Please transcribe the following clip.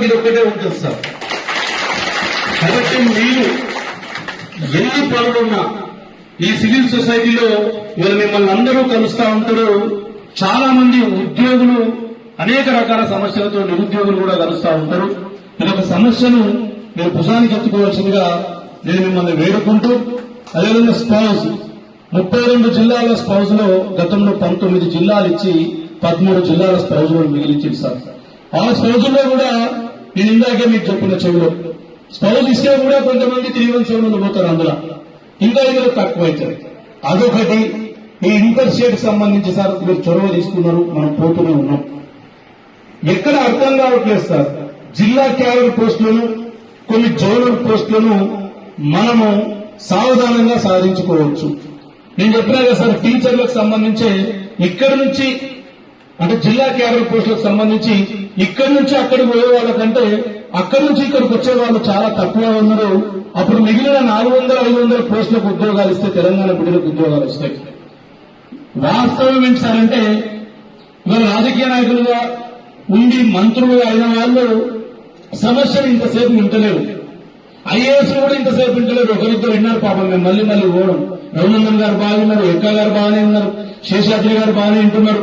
వాళ్ళకి ఇది ఒక్కటే ఉంటుంది సార్. కాబట్టి మీరు ఎన్ని పనులున్నా ఈ సివిల్ సొసైటీలో ఇవాళ మిమ్మల్ని అందరూ కలుస్తా ఉంటారు. చాలా మంది ఉద్యోగులు అనేక రకాల సమస్యలతో నిరుద్యోగులు కూడా కలుస్తా ఉంటారు. ఇది ఒక సమస్యను మీరు భుజానికి ఎత్తుకోవాల్సిందిగా నేను మిమ్మల్ని వేడుకుంటూ అదేవిధంగా స్పౌజ్ ముప్పై రెండు జిల్లాల స్పౌజ్లో గతంలో పంతొమ్మిది జిల్లాలు ఇచ్చి పదమూడు జిల్లాల స్పౌజ్లో మిగిలించింది సార్. ఆ స్పౌజ్ కూడా నేను ఇందాకే మీకు చెప్పిన చెవిలో. స్పౌజ్ ఇస్తే కూడా కొంతమంది త్రీ వన్ సెవెన్ పోతారు అందులో. ఇంకా ఇందులో తక్కువ అవుతుంది అదొకటి ఈ ఇంటర్స్టేట్ సంబంధించి సార్ మీరు చొరవ తీసుకున్నారు మనం పోతూనే ఉన్నాం. ఎక్కడ అర్థం కావట్లేదు సార్. జిల్లా క్యాడర్ పోస్టులను కొన్ని జోనల్ పోస్టులను మనము సావధానంగా సాధించుకోవచ్చు. నేను చెప్పినా కదా సార్ టీచర్లకు సంబంధించి ఇక్కడి నుంచి అంటే జిల్లా క్యాడర్ పోస్టులకు సంబంధించి ఇక్కడి నుంచి అక్కడికి పోయే వాళ్ళకంటే అక్కడి నుంచి ఇక్కడికి వచ్చే వాళ్ళు చాలా తక్కువ ఉన్నారు. అప్పుడు మిగిలిన నాలుగు వందల ఐదు వందల పోస్టులకు ఉద్యోగాలు ఇస్తే తెలంగాణ బిడ్డలకు ఉద్యోగాలు వస్తాయి. వాస్తవం ఏంటి సార్ అంటే ఇవాళ రాజకీయ నాయకులుగా ఉండి మంత్రులుగా అయిన వాళ్ళు సమస్యలు ఇంతసేపు వింటలేరు. ఐఏఎస్ కూడా ఇంతసేపు వింటలేరు. ఒకరిద్దరు విన్నారు పాపం మేము మళ్ళీ మళ్ళీ పోవడం. రఘునందన్ గారు బాగా విన్నారు గారు బాగానే ఉన్నారు శేషాద్రి గారు బాగానే వింటున్నారు.